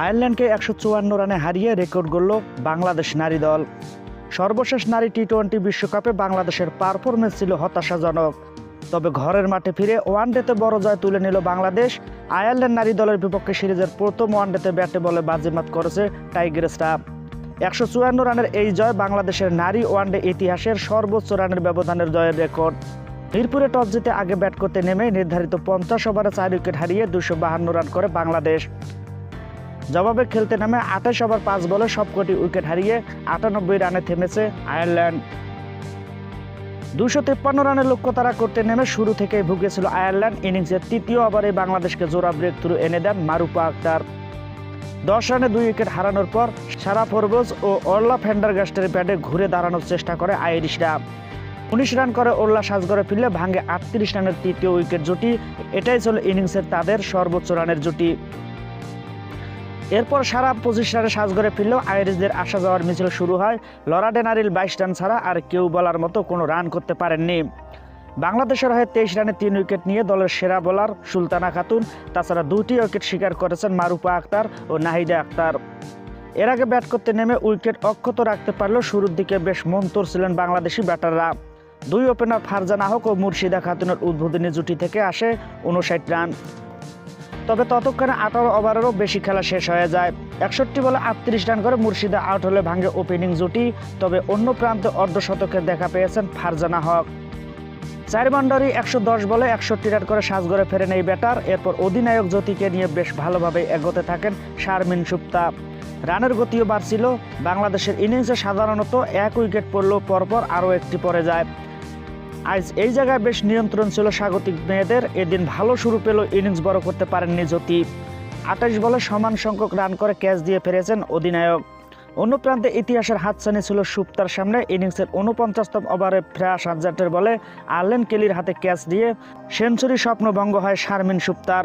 আয়ারল্যান্ডকে একশো চুয়ান্ন রানে হারিয়ে রেকর্ড গড়ল বাংলাদেশ নারী দল। সর্বশেষ নারী টি টোয়েন্টি বিশ্বকাপে বাংলাদেশের পারফরমেন্স ছিল হতাশাজনক। তবে ঘরের মাঠে ফিরে ওয়ানডেতে বড় জয় তুলে নিল বাংলাদেশ। আয়ারল্যান্ড নারী দলের বিপক্ষে সিরিজের প্রথম ওয়ানডেতে ব্যাটে বলে বাজিমাত করেছে টাইগার স্টাফ একশো চুয়ান্ন রানের এই জয় বাংলাদেশের নারী ওয়ানডে ইতিহাসের সর্বোচ্চ রানের ব্যবধানের জয়ের রেকর্ড। মিরপুরে টস জিতে আগে ব্যাট করতে নেমে নির্ধারিত পঞ্চাশ ওভারে চার উইকেট হারিয়ে দুশো বাহান্ন রান করে বাংলাদেশ। জবাবে খেলতে নামে আঠাশ ওভার পাঁচ বলে সবকটি উইকেট হারিয়ে আটানব্বই রানে থেমেছে আয়ারল্যান্ড। দুশো তেপ্পান্ন রানের লক্ষ্য তারা করতে নেমে শুরু থেকেই ভুগেছিল আয়ারল্যান্ড। ইনিংসের তৃতীয় ওভারে বাংলাদেশকে জোড়া ব্রেক থ্রু এনে দেন মারুপা আক্তার। দশ রানে দুই উইকেট হারানোর পর সারা ফরবোজ ও অর্লা ফেন্ডারগাস্টের ব্যাটে ঘুরে দাঁড়ানোর চেষ্টা করে আইরিশরা। উনিশ রান করে ওল্লা সাজগড়ে ফিরলে ভাঙে আটত্রিশ রানের তৃতীয় উইকেট জুটি। এটাই ছিল ইনিংসের তাদের সর্বোচ্চ রানের জুটি। এরপর সারা পঁচিশ রানে সাজগড়ে ফিরলেও আইরিশদের আসা যাওয়ার মিছিল শুরু হয়। লরা ডেনারিল বাইশ রান ছাড়া আর কেউ বলার মতো কোনো রান করতে পারেননি। বাংলাদেশের হয়ে তেইশ রানে তিন উইকেট নিয়ে দলের সেরা বোলার সুলতানা খাতুন, তাছাড়া দুটি উইকেট শিকার করেছেন মারুফা আক্তার ও নাহিদা আক্তার। এর আগে ব্যাট করতে নেমে উইকেট অক্ষত রাখতে পারলেও শুরুর দিকে বেশ মন্তর ছিলেন বাংলাদেশি ব্যাটাররা। দুই ওপেনার ফারজানা হক ও মুর্শিদা খাতুনের উদ্বোধনী জুটি থেকে আসে উনষাট রান। তবে ততক্ষণে আঠারো ওভারেরও বেশি খেলা শেষ হয়ে যায়। একষট্টি বলে আটত্রিশ রান করে মুর্শিদা আউট হলে ভাঙে ওপেনিং জুটি, তবে অন্য প্রান্তে অর্ধশতকের দেখা পেয়েছেন ফারজানা হক। চার বান্ডারি একশো দশ বলে একষট্টি রান করে সাজগড়ে ফেরেন এই ব্যাটার। এরপর অধিনায়ক জ্যোতিকে নিয়ে বেশ ভালোভাবে এগোতে থাকেন শারমিন সুপ্তা। রানের গতিও বাড়ছিল। বাংলাদেশের ইনিংসে সাধারণত এক উইকেট পড়লেও পরপর আরও একটি পড়ে যায়। আজ এই জায়গায় বেশ নিয়ন্ত্রণ ছিল স্বাগতিক মেয়েদের। এদিন ভালো শুরু পেল ইনিংস বড় করতে পারেননি জ্যোতি। আঠাশ বলে সমান সংখ্যক রান করে ক্যাচ দিয়ে ফেরেছেন অধিনায়ক। অন্য প্রান্তে ইতিহাসের হাতছানি ছিল সুপ্তার সামনে। ইনিংসের উনপঞ্চাশতম ওভারে ফ্রেয়াস হাজারটের বলে আর্লেন কেলির হাতে ক্যাচ দিয়ে সেঞ্চুরি স্বপ্নভঙ্গ হয় শারমিন সুপ্তার।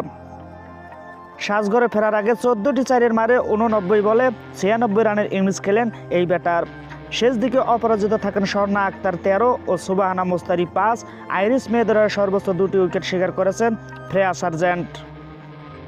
সাজগড়ে ফেরার আগে চোদ্দটি চারের মারে উননব্বই বলে ছিয়ানব্বই রানের ইনিংস খেলেন এই ব্যাটার। শেষ দিকে অপরাজিত থাকেন স্বর্ণা আক্তার তেরো ও সুবাহানা মুস্তারি পাঁচ। আইরিশ মেয়েদের সর্বোচ্চ দুটি উইকেট শিকার করেছেন ফ্রেয়া সার্জেন্ট।